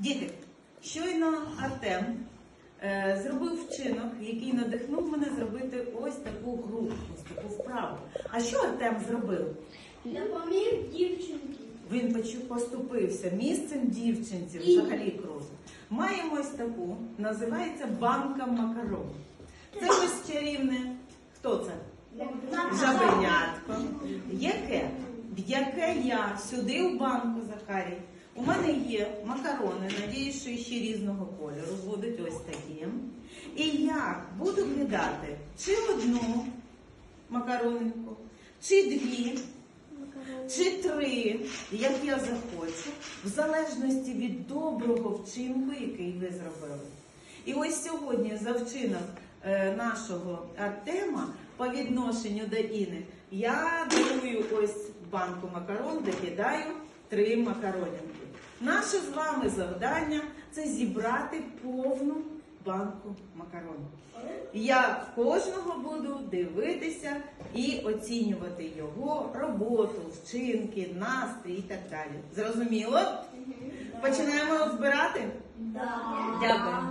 Діти, щойно Артем е, зробив вчинок, який надихнув мене зробити ось таку гру, ось таку вправу. А що Артем зробив? Допоміг дівчинці. Він почу- поступився місцем дівчинці, І- взагалі круто. Маємо ось таку, називається банка макарон. Це ось чарівне. Хто це? Жабенятко. Яке? В яке я сюди в банку, Захарій. У мене є макарони, надіюсь, що ще різного кольору будуть ось такі. І я буду кидати чи одну макаронинку, чи дві, чи три, як я захочу, в залежності від доброго вчинку, який ви зробили. І ось сьогодні за вчинок е, нашого Артема по відношенню до Іни я дарую ось банку макарон, де кидаю три макаронянки. Наше з вами завдання це зібрати повну банку макарон. Я кожного буду дивитися і оцінювати його роботу, вчинки, настрій і так далі. Зрозуміло? Починаємо збирати? Да. Дякую.